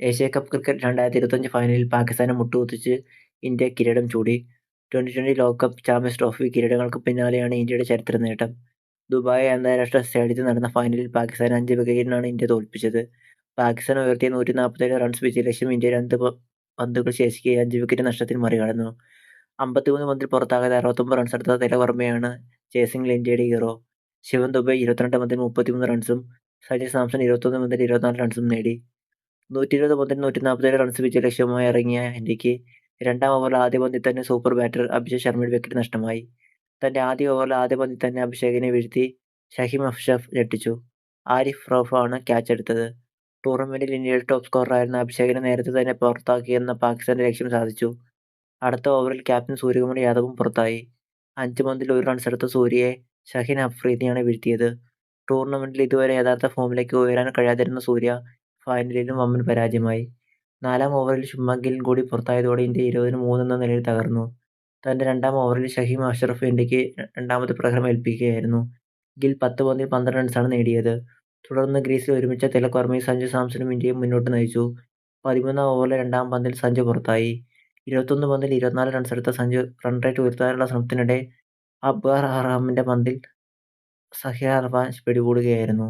Asia Cup cricket രണ്ടായിരത്തി ഇരുപത്തഞ്ച് ഫൈനലിൽ പാകിസ്ഥാനെ മുട്ടുകുത്തിച്ച് ഇന്ത്യ കിരീടം ചൂടി. ട്വന്റി ട്വന്റി ലോകകപ്പ്, ചാമ്പ്യൻസ് ട്രോഫി കിരീടങ്ങൾക്ക് പിന്നാലെയാണ് ഇന്ത്യയുടെ ചരിത്ര നേട്ടം. ദുബായ് അന്താരാഷ്ട്ര സ്റ്റേഡിയത്തിൽ നടന്ന ഫൈനലിൽ പാകിസ്ഥാൻ അഞ്ച് വിക്കറ്റിനാണ് ഇന്ത്യ തോൽപ്പിച്ചത്. പാകിസ്ഥാൻ ഉയർത്തിയ നൂറ്റി നൂറ്റിനാൽപ്പത്തേഴ് റൺസ് വിജയ ലക്ഷ്യം ഇന്ത്യ രണ്ട് പന്തുകൾ ശേഷിക്കെ അഞ്ച് വിക്കറ്റ് നഷ്ടത്തിൽ മറികടന്നു. അമ്പത്തിമൂന്ന് പന്തിൽ പുറത്താകാതെ അറുപത്തൊമ്പത് റൺസ് എടുത്ത തിലവർമ്മയാണ് ചേസിംഗിൽ ഇന്ത്യയുടെ ഹീറോ. ശിവൻ ദുബൈ ഇരുപത്തിരണ്ട് പന്തിൽ മുപ്പത്തിമൂന്ന് റൺസും സജി സാംസൺ ഇരുപത്തൊന്ന് പന്തിൽ ഇരുപത്തിനാല് റൺസും നേടി. നൂറ്റിയിരുപത് പന്തിൽ നൂറ്റിനാൽപ്പത്തേഴ് റൺസ് വിജയ ലക്ഷ്യവുമായി ഇറങ്ങിയ ഇന്ത്യയ്ക്ക് രണ്ടാം ഓവറിൽ ആദ്യ പന്തിൽ തന്നെ സൂപ്പർ ബാറ്റർ അഭിഷേക് ശർമയുടെ വിക്കറ്റ് നഷ്ടമായി. തന്റെ ആദ്യ ഓവറിൽ ആദ്യ പന്തിൽ തന്നെ അഭിഷേകിനെ വീഴ്ത്തി ഷഹീം അഫ്ഷഫ് ഞെട്ടിച്ചു. ആരിഫ് റോഫാണ് ക്യാച്ച് എടുത്തത് ടൂർണമെന്റിൽ ഇന്ത്യയുടെ ടോപ് സ്കോററായിരുന്ന അഭിഷേകിനെ നേരത്തെ തന്നെ പുറത്താക്കിയെന്ന പാകിസ്ഥാന്റെ ലക്ഷ്യം സാധിച്ചു. അടുത്ത ഓവറിൽ ക്യാപ്റ്റൻ സൂര്യകുമാർ യാദവും പുറത്തായി. അഞ്ച് പന്തിൽ ഒരു റൺസ് എടുത്ത സൂര്യയെ ഷഹീൻ അഫ്രീദിയാണ് വീഴ്ത്തിയത്. ടൂർണമെന്റിൽ ഇതുവരെ യഥാർത്ഥ ഫോമിലേക്ക് ഉയരാൻ കഴിയാതിരുന്ന സൂര്യ ഫൈനലിലും വമ്പൻ പരാജയമായി. നാലാം ഓവറിൽ ശുഭ്മാൻ കൂടി പുറത്തായതോടെ ഇന്ത്യ ഇരുപതിന് മൂന്ന് എന്ന നിലയിൽ തകർന്നു. തന്റെ രണ്ടാം ഓവറിൽ ഷഹീം അഷ്റഫ് ഇന്ത്യയ്ക്ക് രണ്ടാമത്തെ പ്രഹരം ഏൽപ്പിക്കുകയായിരുന്നു. ഗിൽ പത്ത് പന്തിൽ പന്ത്രണ്ട് റൺസാണ് നേടിയത്. തുടർന്ന് ഗ്രീസിൽ ഒരുമിച്ച തിലക് വർമയും സഞ്ജു സാംസണും ഇന്ത്യയെ മുന്നോട്ട് നയിച്ചു. പതിമൂന്നാം ഓവറിലെ രണ്ടാം പന്തിൽ സഞ്ജു പുറത്തായി. ഇരുപത്തൊന്ന് പന്തിൽ ഇരുപത്തിനാല് റൺസെടുത്ത സഞ്ജു റൺ റേറ്റ് ഉയർത്താനുള്ള ശ്രമത്തിനിടെ അബ്ബാർ അബ്രാഹമിന്റെ പന്തിൽ സഹ്യാർ അർബാൻ പിടികൂടുകയായിരുന്നു.